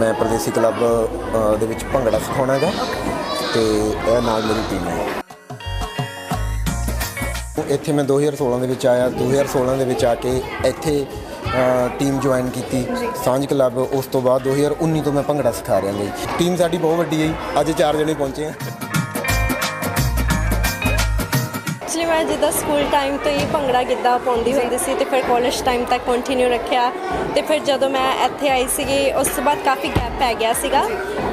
ਮੈਂ ਪ੍ਰਦੇਸੀ ਕਲੱਬ ਦੇ ਵਿੱਚ ਭੰਗੜਾ ਸਿਖਾਉਣਾ ਹੈਗਾ ਤੇ ਇਹ ਨਾਲ ਮੇਰੀ ਟੀਮ ਹੈ। ਇੱਥੇ ਮੈਂ 2016 ਦੇ ਵਿੱਚ ਆਇਆ। 2016 ਦੇ ਵਿੱਚ ਆ ਕੇ ਇੱਥੇ ਟੀਮ ਜੁਆਇਨ ਕੀਤੀ ਸਾਂਝ ਕਲੱਬ। ਉਸ ਤੋਂ ਬਾਅਦ 2019 ਤੋਂ ਮੈਂ ਭੰਗੜਾ ਸਿਖਾ ਰਿਹਾ ਜੀ। ਟੀਮ ਸਾਡੀ ਬਹੁਤ ਵੱਡੀ ਹੈ ਅੱਜ ਚਾਰ ਜਣੇ ਪਹੁੰਚੇ ਆ। ਮੈਂ ਜਿੱਦਾਂ ਸਕੂਲ ਟਾਈਮ ਤੋਂ ਹੀ ਭੰਗੜਾ ਗਿੱਧਾ ਪਾਉਂਦੀ ਹੁੰਦੀ ਸੀ ਤੇ ਫਿਰ ਕਾਲਜ ਟਾਈਮ ਤੱਕ ਕੰਟੀਨਿਊ ਰੱਖਿਆ। ਤੇ ਫਿਰ ਜਦੋਂ ਮੈਂ ਇੱਥੇ ਆਈ ਸੀਗੀ ਉਸ ਤੋਂ ਬਾਅਦ ਕਾਫੀ ਗੈਪ ਪੈ ਗਿਆ ਸੀਗਾ।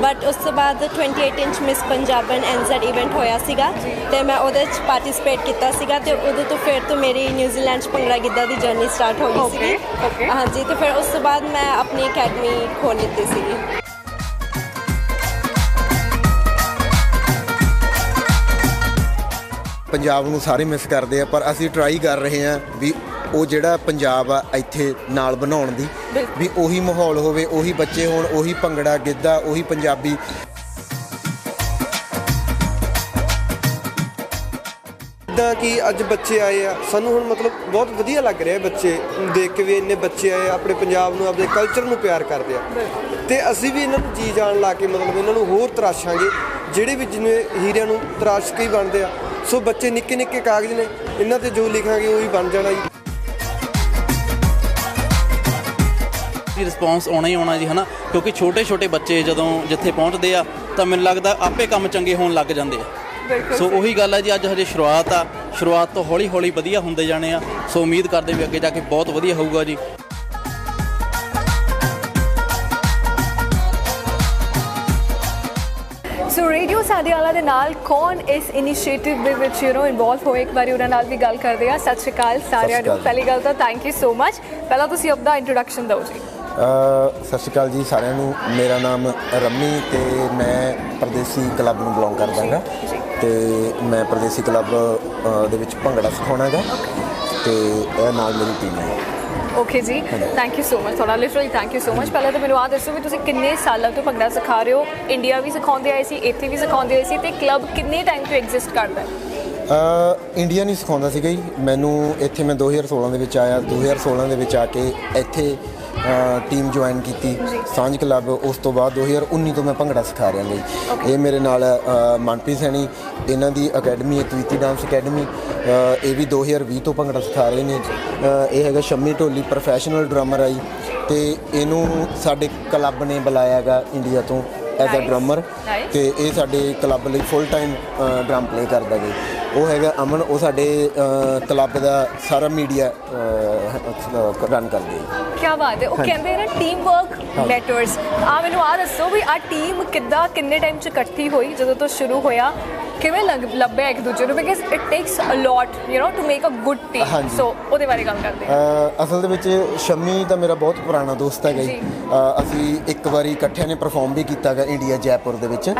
ਬਟ ਉਸ ਤੋਂ ਬਾਅਦ 2018 ਚ ਮਿਸ ਪੰਜਾਬਨ ਐਨਜ਼ੈਡ ਇਵੈਂਟ ਹੋਇਆ ਸੀਗਾ ਤੇ ਮੈਂ ਉਹਦੇ ਚ ਪਾਰਟਿਸਿਪੇਟ ਕੀਤਾ ਸੀਗਾ ਤੇ ਉਦੋਂ ਤੋਂ ਫਿਰ ਤੋਂ ਮੇਰੀ ਨਿਊਜ਼ੀਲੈਂਡ ਚ ਭੰਗੜਾ ਗਿੱਧਾ ਦੀ ਜਰਨੀ ਸਟਾਰਟ ਹੋ ਗਈ ਸੀਗੀ. ਹਾਂਜੀ ਤੇ ਫਿਰ ਉਸ ਤੋਂ ਬਾਅਦ ਮੈਂ ਆਪਣੀ ਅਕੈਡਮੀ ਖੋਲ ਲਿੱਤੀ ਸੀਗੀ। ਪੰਜਾਬ ਨੂੰ ਸਾਰੇ ਮਿਸ ਕਰਦੇ ਆ ਪਰ ਅਸੀਂ ਟਰਾਈ ਕਰ ਰਹੇ ਆ ਵੀ ਉਹ ਜਿਹੜਾ ਪੰਜਾਬ ਆ ਇੱਥੇ ਨਾਲ ਬਣਾਉਣ ਦੀ ਵੀ ਉਹੀ ਮਾਹੌਲ ਹੋਵੇ ਉਹੀ ਬੱਚੇ ਹੋਣ ਉਹੀ ਭੰਗੜਾ ਗਿੱਧਾ ਉਹੀ ਪੰਜਾਬੀ। ਜਿੱਦਾਂ ਕਿ ਅੱਜ ਬੱਚੇ ਆਏ ਆ ਸਾਨੂੰ ਹੁਣ ਮਤਲਬ ਬਹੁਤ ਵਧੀਆ ਲੱਗ ਰਿਹਾ ਬੱਚੇ ਦੇਖ ਕੇ ਵੀ ਇੰਨੇ ਬੱਚੇ ਆਏ ਆ, ਆਪਣੇ ਪੰਜਾਬ ਨੂੰ ਆਪਣੇ ਕਲਚਰ ਨੂੰ ਪਿਆਰ ਕਰਦੇ ਆ। ਤੇ ਅਸੀਂ ਵੀ ਇਹਨਾਂ ਨੂੰ ਜੀ ਜਾਣ ਲਾ ਕੇ ਮਤਲਬ ਇਹਨਾਂ ਨੂੰ ਹੋਰ ਤਰਾਸ਼ਾਂਗੇ ਜਿਹੜੇ ਵੀ ਜਿਵੇਂ ਹੀਰਿਆਂ ਨੂੰ ਤਰਾਸ਼ ਕੇ ਹੀ ਬਣਦੇ ਆ ਸੋ ਬੱਚੇ ਨਿੱਕੇ ਨਿੱਕੇ ਕਾਗਜ਼ ਨੇ ਇਹਨਾਂ ਤੇ ਜੋ ਲਿਖਾਂਗੇ ਉਹੀ ਬਣ ਜਾਣਾ ਜੀ। ਦੀ ਰਿਸਪੌਂਸ ਆਉਣਾ ਹੀ ਆਉਣਾ ਜੀ ਹਨਾ? ਕਿਉਂਕਿ ਛੋਟੇ ਛੋਟੇ ਬੱਚੇ ਜਦੋਂ ਜਿੱਥੇ ਪਹੁੰਚਦੇ ਆ ਤਾਂ ਮੈਨੂੰ ਲੱਗਦਾ ਆਪੇ ਕੰਮ ਚੰਗੇ ਹੋਣ ਲੱਗ ਜਾਂਦੇ ਆ। ਸੋ ਉਹੀ ਗੱਲ ਹੈ ਜੀ ਅੱਜ ਹਜੇ ਸ਼ੁਰੂਆਤ ਆ। ਸ਼ੁਰੂਆਤ ਤੋਂ ਹੌਲੀ ਹੌਲੀ ਵਧੀਆ ਹੁੰਦੇ ਜਾਣੇ ਆ। ਸੋ ਉਮੀਦ ਕਰਦੇ ਵੀ ਅੱਗੇ ਜਾ ਕੇ ਬਹੁਤ ਵਧੀਆ ਹੋਊਗਾ ਜੀ। ਸੋ ਰੇਡੀਓ ਸਾਡੇ ਵਾਲਾ ਦੇ ਨਾਲ ਕੌਣ ਇਸ ਇਨੀਸ਼ੀਏਟਿਵ ਦੇ ਵਿੱਚ ਯੂ نو ਇਨਵੋਲਵ ਹੋਏ? ਇੱਕ ਵਾਰੀ ਉਹਨਾਂ ਨਾਲ ਵੀ ਗੱਲ ਕਰਦੇ ਆ ਸਤਿ ਸ਼੍ਰੀ ਅਕਾਲ ਸਾਰਿਆਂ ਨੂੰ। ਪਹਿਲੀ ਗੱਲ ਤਾਂ ਥੈਂਕ ਯੂ ਸੋ ਮਚ ਪਹਿਲਾਂ ਤੁਸੀਂ ਆਪਦਾ ਇੰਟਰੋਡਕਸ਼ਨ ਦਿਓ ਜੀ। ਸਤਿ ਸ਼੍ਰੀ ਅਕਾਲ ਜੀ ਸਾਰਿਆਂ ਨੂੰ। ਮੇਰਾ ਨਾਮ ਰੰਮੀ ਤੇ ਮੈਂ ਪ੍ਰਦੇਸੀ ਕਲੱਬ ਨੂੰ ਬਿਲੋਂਗ ਕਰਦਾ ਹਾਂ ਤੇ ਮੈਂ ਪ੍ਰਦੇਸੀ ਕਲੱਬ ਦੇ ਵਿੱਚ ਭੰਗੜਾ ਸਿਖਾਉਣਾ ਹੈਗਾ। ਤੇ ਇਹ ਨਾਲ ਮੇਰੀ ਟੀਮ ਹੈ। ਓਕੇ ਜੀ ਥੈਂਕ ਯੂ ਸੋ ਮਚ ਤੁਹਾਡਾ literally thank you so much ਪਹਿਲਾਂ ਤਾਂ ਮੈਨੂੰ ਆ ਦੱਸੋ ਵੀ ਤੁਸੀਂ ਕਿੰਨੇ ਸਾਲਾਂ ਤੋਂ ਭੰਗੜਾ ਸਿਖਾ ਰਹੇ ਹੋ? ਇੰਡੀਆ ਵੀ ਸਿਖਾਉਂਦੇ ਆਏ ਸੀ, ਇੱਥੇ ਵੀ ਸਿਖਾਉਂਦੇ ਆਏ ਸੀ ਤੇ ਕਲੱਬ ਕਿੰਨੇ ਟਾਈਮ ਤੋਂ ਐਗਜ਼ਿਸਟ ਕਰਦਾ ਹੈ? ਇੰਡੀਆ ਨਹੀਂ ਸਿਖਾਉਂਦਾ ਸੀਗਾ ਜੀ। ਮੈਨੂੰ ਇੱਥੇ ਮੈਂ 2016 ਦੇ ਵਿੱਚ ਆਇਆ 2016 ਦੇ ਵਿੱਚ ਆ ਕੇ ਇੱਥੇ ਟੀਮ ਜੁਆਇਨ ਕੀਤੀ। ਸਾਂਝ ਕਲੱਬ ਉਸ ਤੋਂ ਬਾਅਦ 2019 ਤੋਂ ਮੈਂ ਭੰਗੜਾ ਸਿਖਾ ਰਿਹਾ ਜੀ। ਇਹ ਮੇਰੇ ਨਾਲ ਮਨਪ੍ਰੀਤ ਸੈਣੀ ਇਹਨਾਂ ਦੀ ਅਕੈਡਮੀ ਹੈ ਤਵੀਤੀ ਡਾਂਸ ਅਕੈਡਮੀ ਇਹ ਵੀ 2020 ਤੋਂ ਭੰਗੜਾ ਸਿਖਾ ਰਹੇ ਨੇ ਇਹ ਹੈਗਾ ਸ਼ੰਮੀ ਢੋਲੀ ਪ੍ਰੋਫੈਸ਼ਨਲ ਡਰਮਰ ਆਈ ਤੇ ਇਹਨੂੰ ਸਾਡੇ ਕਲੱਬ ਨੇ ਬੁਲਾਇਆ ਹੈਗਾ ਇੰਡੀਆ ਤੋਂ ਐਜ਼ ਅ ਡਰਮਰ. ਤੇ ਇਹ ਸਾਡੇ ਕਲੱਬ ਲਈ ਫੁੱਲ ਟਾਈਮ ਡਰਮ ਪਲੇ ਕਰਦਾ ਜੀ। ਉਹ ਹੈਗਾ ਅਮਨ ਉਹ ਸਾਡੇ ਕਲੱਬ ਦਾ ਸਾਰਾ ਮੀਡੀਆ ਰਨ ਕਰਦੇ ਜੀ। ਕੀ ਬਾਤ ਹੈ। ਉਹ ਕਹਿੰਦੇ ਨੇ ਟੀਮ ਵਰਕ ਮੈਟਰਸ ਆ ਮੈਨੂੰ ਆ ਦੱਸੋ ਵੀ ਆ ਟੀਮ ਕਿੱਦਾਂ ਕਿੰਨੇ ਟਾਈਮ ਚ ਇਕੱਠੀ ਹੋਈ ਜਦੋਂ ਤੋਂ ਸ਼ੁਰੂ ਹੋਇਆ? ਕਿਵੇਂ ਲੱਗ- ਲੱਭਿਆ ਇੱਕ ਦੂਜੇ ਨੂੰ? Because it takes a lot you know to make a good team. So ਉਹਦੇ ਬਾਰੇ ਗੱਲ ਕਰਦੇ ਹਾਂ। ਅਸਲ ਦੇ ਵਿੱਚ ਸ਼ਮੀ ਤਾਂ ਮੇਰਾ ਬਹੁਤ ਪੁਰਾਣਾ ਦੋਸਤ ਹੈਗਾ ਜੀ। ਅਸੀਂ ਇੱਕ ਵਾਰੀ ਇਕੱਠਿਆਂ ਨੇ ਪਰਫਾਰਮ ਵੀ ਕੀਤਾ ਹੈਗਾ ਇੰਡੀਆ ਜੈਪੁਰ ਦੇ ਵਿੱਚ।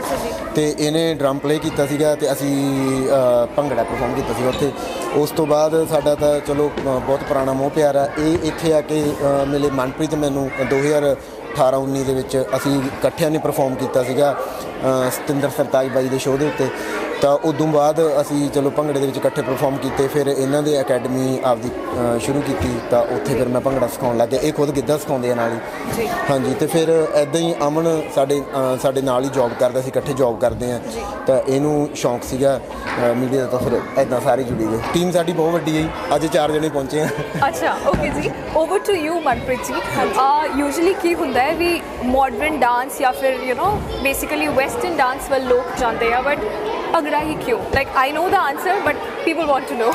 ਤੇ ਇਹਨੇ ਡਰਮ ਪਲੇ ਕੀਤਾ ਸੀਗਾ ਤੇ ਅਸੀਂ ਭੰਗੜਾ ਪਰਫਾਰਮ ਕੀਤਾ ਸੀਗਾ ਉੱਥੇ। ਉਸ ਤੋਂ ਬਾਅਦ ਸਾਡਾ ਤਾਂ ਚਲੋ ਬਹੁਤ ਪੁਰਾਣਾ ਮੋਹ ਪਿਆਰ। ਇਹ ਇੱਥੇ ਆ ਕੇ ਮਿਲੇ ਮਨਪ੍ਰੀਤ ਮੈਨੂੰ। 2018 19 ਦੇ ਵਿੱਚ ਅਸੀਂ ਇਕੱਠਿਆਂ ਨੇ ਪਰਫਾਰਮ ਕੀਤਾ ਸੀਗਾ। ਸਤਿੰਦਰ ਸਰਤਾਜ ਬਾਈ ਦੇ ਸ਼ੋਅ ਦੇ ਉੱਤੇ। ਤਾਂ ਉਦੋਂ ਬਾਅਦ ਅਸੀਂ ਚਲੋ ਭੰਗੜੇ ਦੇ ਵਿੱਚ ਇਕੱਠੇ ਪਰਫਾਰਮ ਕੀਤੇ ਫਿਰ ਇਹਨਾਂ ਦੇ ਅਕੈਡਮੀ ਆਪਦੀ ਸ਼ੁਰੂ ਕੀਤੀ ਤਾਂ ਉੱਥੇ ਫਿਰ ਮੈਂ ਭੰਗੜਾ ਸਿਖਾਉਣ ਲੱਗ ਗਿਆ। ਇਹ ਖੁਦ ਗਿੱਧਾ ਸਿਖਾਉਂਦੇ ਆ ਨਾਲ ਹੀ। ਹਾਂਜੀ ਤੇ ਫਿਰ ਐਦਾਂ ਹੀ ਅਮਨ ਸਾਡੇ ਸਾਡੇ ਨਾਲ ਹੀ ਜੌਬ ਕਰਦਾ ਸੀ ਇਕੱਠੇ ਜੌਬ ਕਰਦੇ ਆ। ਤਾਂ ਇਹਨੂੰ ਸ਼ੌਂਕ ਸੀਗਾ ਮੀਡੀਆ ਦਾ ਤਾਂ ਫਿਰ ਐਦਾਂ ਸਾਰੇ ਜੁੜੀ ਗਏ। ਟੀਮ ਸਾਡੀ ਬਹੁਤ ਵੱਡੀ ਹੈ। ਅੱਜ ਚਾਰ ਜਣੇ ਪਹੁੰਚੇ ਆ। ਅੱਛਾ ਓਕੇ ਜੀ। Over to you Manpreet ji. ਆ ਯੂਜੂਲੀ ਕੀ ਹੁੰਦਾ ਹੈ ਵੀ ਮਾਡਰਨ ਡਾਂਸ ਜਾਂ ਫਿਰ you know basically western dance ਵੱਲ ਲੋਕ ਜਾਂਦੇ ਆ ਬਟ ਭੰਗੜਾ ਹੀ ਕਿਉਂ like I know the answer but people want to know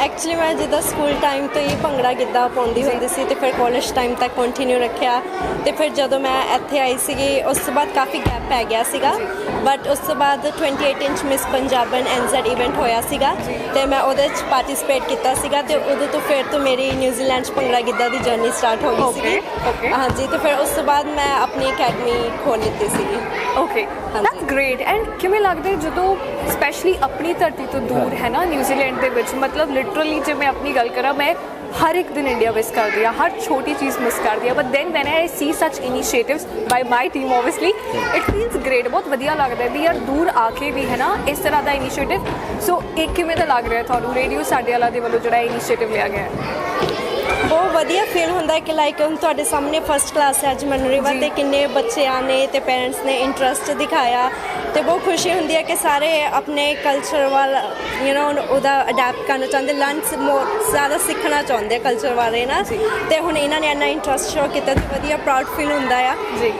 actually ਮੈਂ ਜਿੱਦਾਂ ਸਕੂਲ ਟਾਈਮ ਤੋਂ ਹੀ ਭੰਗੜਾ ਗਿੱਧਾ ਪਾਉਂਦੀ ਹੁੰਦੀ ਸੀ ਤੇ ਫਿਰ ਕਾਲਜ ਟਾਈਮ ਤੱਕ ਕੰਟੀਨਿਊ ਰੱਖਿਆ। ਤੇ ਫਿਰ ਜਦੋਂ ਮੈਂ ਇੱਥੇ ਆਈ ਸੀਗੀ ਉਸ ਤੋਂ ਬਾਅਦ ਕਾਫੀ ਗੈਪ ਪੈ ਗਿਆ ਸੀਗਾ। ਬਟ ਉਸ ਤੋਂ ਬਾਅਦ 2018 ਚ ਮਿਸ ਪੰਜਾਬਨ ਐਨਜ਼ੈਡ ਇਵੈਂਟ ਹੋਇਆ ਸੀਗਾ ਤੇ ਮੈਂ ਉਹਦੇ ਚ ਪਾਰਟਿਸਿਪੇਟ ਕੀਤਾ ਸੀਗਾ ਤੇ ਉਦੋਂ ਤੋਂ ਫਿਰ ਤੋਂ ਮੇਰੀ ਨਿਊਜ਼ੀਲੈਂਡ ਚ ਭੰਗੜਾ ਗਿੱਧਾ ਦੀ ਜਰਨੀ ਸਟਾਰਟ ਹੋ ਗਈ ਸੀਗੀ. ਹਾਂਜੀ ਤੇ ਫਿਰ ਉਸ ਤੋਂ ਬਾਅਦ ਮੈਂ ਆਪਣੀ ਅਕੈਡਮੀ ਖੋਲ ਲਿੱਤੀ ਸੀਗੀ। ਓਕੇ ਦੈਟਸ ਗ੍ਰੇਟ ਐਂਡ ਕਿਵੇਂ ਲੱਗਦਾ ਜਦੋਂ ਸਪੈਸ਼ਲੀ ਆਪਣੀ ਧਰਤੀ ਤੋਂ ਦੂਰ ਹੈ ਨਾ ਨਿਊਜ਼ੀਲੈਂਡ ਦੇ ਵਿੱਚ ਮਤਲਬ ਲਿਟਰਲੀ ਜੇ ਮੈਂ ਆਪਣੀ ਗੱਲ ਕਰਾਂ ਮੈਂ ਹਰ ਇੱਕ ਦਿਨ ਇੰਡੀਆ ਮਿਸ ਕਰਦੀ ਆ ਹਰ ਛੋਟੀ ਚੀਜ਼ ਮਿਸ ਕਰਦੀ ਆ but then when I see such initiatives by my team obviously it feels great ਬਹੁਤ ਵਧੀਆ ਲੱਗਦਾ ਵੀ ਯਾਰ ਦੂਰ ਆ ਕੇ ਵੀ ਹੈ ਨਾ ਇਸ ਤਰ੍ਹਾਂ ਦਾ ਇਨੀਸ਼ੀਏਟਿਵ ਸੋ ਇਹ ਕਿਵੇਂ ਦਾ ਲੱਗ ਰਿਹਾ ਤੁਹਾਨੂੰ ਰੇਡੀਓ ਸਾਡੇ ਵਾਲਾ ਦੇ ਵੱਲੋਂ ਜਿਹੜਾ ਇਨੀਸ਼ੀਏਟਿਵ ਲਿਆ ਗਿਆ ਹੈ ਬਹੁਤ ਵਧੀਆ ਫੀਲ ਹੁੰਦਾ ਕਿ ਲਾਈਕ ਹੁਣ ਤੁਹਾਡੇ ਸਾਹਮਣੇ ਫਸਟ ਕਲਾਸ ਹੈ ਅੱਜ ਮਨੋਰੀਵਾ ਤੇ ਕਿੰਨੇ ਬੱਚੇ ਆਨੇ ਤੇ ਪੇਰੈਂਟਸ ਨੇ ਇੰਟਰਸਟ ਦਿਖਾਇਆ ਤੇ ਬਹੁਤ ਖੁਸ਼ੀ ਹੁੰਦੀ ਹੈ ਕਿ ਸਾਰੇ ਆਪਣੇ ਕਲਚਰ ਵੱਲ ਯੂ نو ਉਹਦਾ ਅਡਾਪਟ ਕਰਨਾ ਚਾਹੁੰਦੇ ਲਰਨਸ ਮੋਰ ਜ਼ਿਆਦਾ ਸਿੱਖਣਾ ਚਾਹੁੰਦੇ ਕਲਚਰ ਬਾਰੇ ਨਾ। ਤੇ ਹੁਣ ਇਹਨਾਂ ਨੇ ਇੰਨਾ ਇੰਟਰਸਟ ਸ਼ੋ ਕੀਤਾ ਤੇ ਵਧੀਆ ਪ੍ਰਾਊਡ ਫੀਲ ਹੁੰਦਾ ਆ। ਜੀ।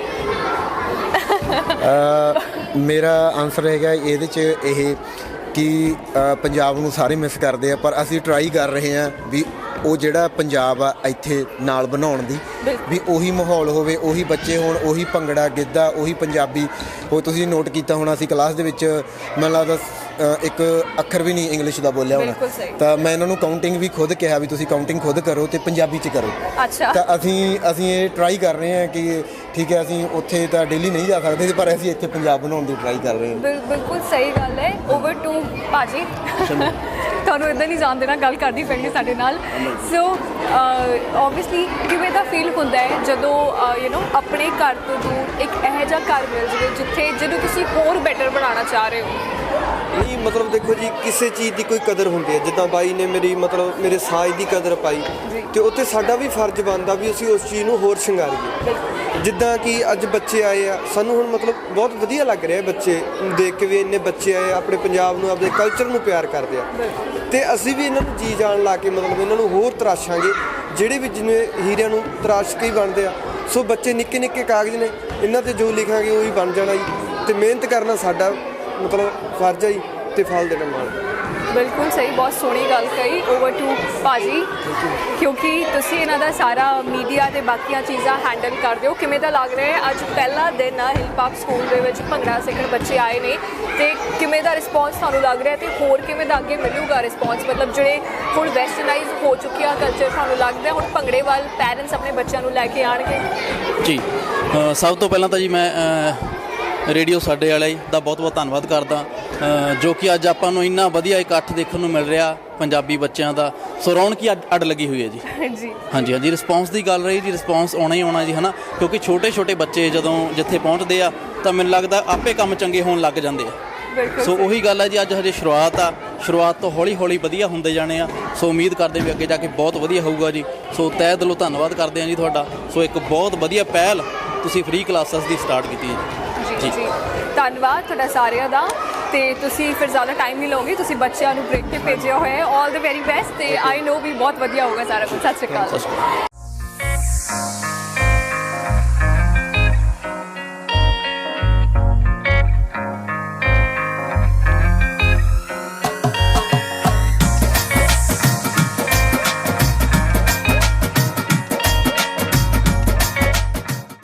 ਅ, ਮੇਰਾ ਆਨਸਰ ਹੈਗਾ ਇਹਦੇ ਚ ਇਹ ਕਿ ਪੰਜਾਬ ਨੂੰ ਸਾਰੇ ਮਿਸ ਕਰਦੇ ਆ ਪਰ ਅਸੀਂ ਟਰਾਈ ਕਰ ਰਹੇ ਹਾਂ ਵੀ ਉਹ ਜਿਹੜਾ ਪੰਜਾਬ ਆ ਇੱਥੇ ਨਾਲ ਬਣਾਉਣ ਦੀ ਵੀ ਉਹੀ ਮਾਹੌਲ ਹੋਵੇ ਉਹੀ ਬੱਚੇ ਹੋਣ ਉਹੀ ਭੰਗੜਾ ਗਿੱਧਾ ਉਹੀ ਪੰਜਾਬੀ। ਉਹ ਤੁਸੀਂ ਨੋਟ ਕੀਤਾ ਹੋਣਾ ਸੀ ਕਲਾਸ ਦੇ ਵਿੱਚ ਮੈਨੂੰ ਲੱਗਦਾ ਇੱਕ ਅੱਖਰ ਵੀ ਨਹੀਂ ਇੰਗਲਿਸ਼ ਦਾ ਬੋਲਿਆ ਹੋਣਾ। ਤਾਂ ਮੈਂ ਇਹਨਾਂ ਨੂੰ ਕਾਊਂਟਿੰਗ ਵੀ ਖੁਦ ਕਿਹਾ ਵੀ ਤੁਸੀਂ ਕਾਊਂਟਿੰਗ ਖੁਦ ਕਰੋ ਤੇ ਪੰਜਾਬੀ ਚ ਕਰੋ। ਅੱਛਾ। ਤਾਂ ਅਸੀਂ ਅਸੀਂ ਇਹ ਟਰਾਈ ਕਰ ਰਹੇ ਹਾਂ ਕਿ ਠੀਕ ਹੈ ਅਸੀਂ ਉੱਥੇ ਤਾਂ ਡੇਲੀ ਨਹੀਂ ਜਾ ਸਕਦੇ ਪਰ ਅਸੀਂ ਇੱਥੇ ਪੰਜਾਬ ਬਣਾਉਣ ਦੀ ਟਰਾਈ ਕਰ ਰਹੇ ਹਾਂ। ਬਿਲ- ਬਿਲਕੁਲ ਸਹੀ ਗੱਲ ਹੈ। ਓਵਰ ਟੂ ਭਾਜੀ। ਤੁਹਾਨੂੰ ਇਦਾਂ ਨਹੀਂ ਜਾਣ ਦੇਣਾ ਗੱਲ ਕਰਨੀ ਪੈਣੀ ਸਾਡੇ ਨਾਲ। ਸੋ ਆਬਵੀਅਸਲੀ ਕਿਵੇਂ ਦਾ ਫੀਲ ਹੁੰਦਾ ਹੈ ਜਦੋਂ ਯੂ نو ਆਪਣੇ ਘਰ ਤੋਂ ਦੂਰ ਇੱਕ ਇਹੋ ਜਿਹਾ ਘਰ ਮਿਲ ਜਾਵੇ ਜਿੱਥੇ ਜਿਹਨੂੰ ਤੁਸੀਂ ਹੋਰ ਬੈਟਰ ਬਣਾਉਣਾ ਚਾਹ ਰਹੇ ਹੋ? ਨਹੀਂ ਮਤਲਬ ਦੇਖੋ ਜੀ ਕਿਸੇ ਚੀਜ਼ ਦੀ ਕੋਈ ਕਦਰ ਹੁੰਦੀ ਹੈ। ਜਿੱਦਾਂ ਬਾਈ ਨੇ ਮੇਰੀ ਮਤਲਬ ਮੇਰੇ ਸਾਜ ਦੀ ਕਦਰ ਪਾਈ ਤੇ ਉੱਥੇ ਸਾਡਾ ਵੀ ਫਰਜ਼ ਬਣਦਾ ਵੀ ਅਸੀਂ ਉਸ ਚੀਜ਼ ਨੂੰ ਹੋਰ ਸ਼ਿੰਗਾਰੀਏ। ਜਿੱਦਾਂ ਕਿ ਅੱਜ ਬੱਚੇ ਆਏ ਆ ਸਾਨੂੰ ਹੁਣ ਮਤਲਬ ਬਹੁਤ ਵਧੀਆ ਲੱਗ ਰਿਹਾ ਬੱਚੇ ਦੇਖ ਕੇ ਵੀ ਇੰਨੇ ਬੱਚੇ ਆਏ ਆਪਣੇ ਪੰਜਾਬ ਨੂੰ ਆਪਣੇ ਕਲਚਰ ਨੂੰ ਪਿਆਰ ਕਰਦੇ ਆ। ਤੇ ਅਸੀਂ ਵੀ ਇਹਨਾਂ ਨੂੰ ਜੀ ਜਾਣ ਲਾ ਕੇ ਮਤਲਬ ਇਹਨਾਂ ਨੂੰ ਹੋਰ ਤਰਾਸ਼ਾਂਗੇ, ਜਿਹੜੇ ਵੀ ਜਿਵੇਂ ਹੀਰਿਆਂ ਨੂੰ ਤਰਾਸ਼ ਕੇ ਹੀ ਬਣਦੇ ਆ। ਸੋ ਬੱਚੇ ਨਿੱਕੇ ਨਿੱਕੇ ਕਾਗਜ਼ ਨੇ, ਇਹਨਾਂ ਤੇ ਜੋ ਲਿਖਾਂਗੇ ਉਹੀ ਬਣ ਜਾਣਾ ਜੀ। ਤੇ ਮਿਹਨਤ ਕਰਨਾ ਸਾਡਾ ਮਤਲਬ ਫਰਜ਼ ਹੈ ਜੀ, ਤੇ ਫਲ ਦੇਣਾ ਮਾਣ। ਬਿਲਕੁਲ ਸਹੀ, ਬਹੁਤ ਸੋਹਣੀ ਗੱਲ ਕਹੀ ਓਵਰ ਟੂ ਭਾਜੀ। ਕਿਉਂਕਿ ਤੁਸੀਂ ਇਹਨਾਂ ਦਾ ਸਾਰਾ ਮੀਡੀਆ ਤੇ ਬਾਕੀਆਂ ਚੀਜ਼ਾਂ ਹੈਂਡਲ ਕਰਦੇ ਹੋ। ਕਿਵੇਂ ਦਾ ਲੱਗ ਰਿਹਾ ਹੈ? ਅੱਜ ਪਹਿਲਾ ਦਿਨ ਆ ਹਿਲ ਪਾਪ ਸਕੂਲ ਦੇ ਵਿੱਚ ਭੰਗੜਾ ਸਿੱਖਣ ਬੱਚੇ ਆਏ ਨੇ ਤੇ ਕਿਵੇਂ ਦਾ ਰਿਸਪੌਂਸ ਤੁਹਾਨੂੰ ਲੱਗ ਰਿਹਾ ਤੇ ਹੋਰ ਕਿਵੇਂ ਦਾ ਅੱਗੇ ਮਿਲੂਗਾ ਰਿਸਪੌਂਸ ਮਤਲਬ ਜਿਹੜੇ ਹੁਣ ਵੈਸਟਰਨਾਈਜ਼ ਹੋ ਚੁੱਕਿਆ ਕਲਚਰ ਤੁਹਾਨੂੰ ਲੱਗਦਾ ਹੁਣ ਭੰਗੜੇ ਵੱਲ ਪੈਰੈਂਟਸ ਆਪਣੇ ਬੱਚਿਆਂ ਨੂੰ ਲੈ ਕੇ ਆਣਗੇ? ਜੀ ਸਭ ਤੋਂ ਪਹਿਲਾਂ ਤਾਂ ਜੀ ਮੈਂ ਰੇਡੀਓ ਸਾਡੇ ਵਾਲੇ ਦਾ ਬਹੁਤ ਬਹੁਤ ਧੰਨਵਾਦ ਕਰਦਾ। ਜੋ ਕਿ ਅੱਜ ਆਪਾਂ ਨੂੰ ਇੰਨਾ ਵਧੀਆ ਇਕੱਠ ਦੇਖਣ ਨੂੰ ਮਿਲ ਰਿਹਾ ਪੰਜਾਬੀ ਬੱਚਿਆਂ ਦਾ। ਸੋ ਰੌਣਕ ਹੀ ਅੱਡ- ਲੱਗੀ ਹੋਈ ਹੈ ਜੀ। ਜੀ। ਹਾਂਜੀ ਹਾਂਜੀ ਰਿਸਪੌਂਸ ਦੀ ਗੱਲ ਰਹੀ ਜੀ ਰਿਸਪੌਂਸ ਆਉਣਾ ਹੀ ਆਉਣਾ ਜੀ ਹਨਾ? ਕਿਉਂਕਿ ਛੋਟੇ ਛੋਟੇ ਬੱਚੇ ਜਦੋਂ ਜਿੱਥੇ ਪਹੁੰਚਦੇ ਆ ਤਾਂ ਮੈਨੂੰ ਲੱਗਦਾ ਆਪੇ ਕੰਮ ਚੰਗੇ ਹੋਣ ਲੱਗ ਜਾਂਦੇ ਆ। ਸੋ ਉਹੀ ਗੱਲ ਹੈ ਜੀ ਅੱਜ ਹਜੇ ਸ਼ੁਰੂਆਤ ਆ। ਸ਼ੁਰੂਆਤ ਤੋਂ ਹੌਲੀ ਹੌਲੀ ਵਧੀਆ ਹੁੰਦੇ ਜਾਣੇ ਆ। ਸੋ ਉਮੀਦ ਕਰਦੇ ਵੀ ਅੱਗੇ ਜਾ ਕੇ ਬਹੁਤ ਵਧੀਆ ਹੋਊਗਾ ਜੀ। ਸੋ ਤਹਿ ਦਿਲੋਂ ਧੰਨਵਾਦ ਕਰਦੇ ਆ ਜੀ ਤੁਹਾਡਾ। ਸੋ ਇੱਕ ਬਹੁਤ ਵਧੀਆ ਪਹਿਲ ਤੁਸੀਂ ਫ੍ਰੀ ਕਲਾਸਿਸ ਦੀ ਸਟਾਰਟ ਕੀਤੀ ਹੈ ਜੀ। ਜੀ। ਧੰਨਵਾਦ ਤੁਹਾਡਾ ਸਾਰਿਆਂ ਦਾ। ਤੇ ਤੁਸੀਂ ਫਿਰ ਜ਼ਿਆਦਾ ਟਾਈਮ ਨਹੀਂ ਲਓਗੇ ਤੁਸੀਂ ਬੱਚਿਆਂ ਨੂੰ ਬ੍ਰੇਕ ਤੇ ਭੇਜਿਆ ਹੋਇਆ ਹੈ। 올 ਦ ਵੈਰੀ ਬੈਸਟ ਤੇ ਆਈ ਨੋ ਵੀ ਬਹੁਤ ਵਧੀਆ ਹੋਊਗਾ ਸਾਰਾ ਕੁਝ। ਸਤਿ ਸ਼੍ਰੀ ਅਕਾਲ। ਸਤਿ ਸ਼੍ਰੀ ਅਕਾਲ।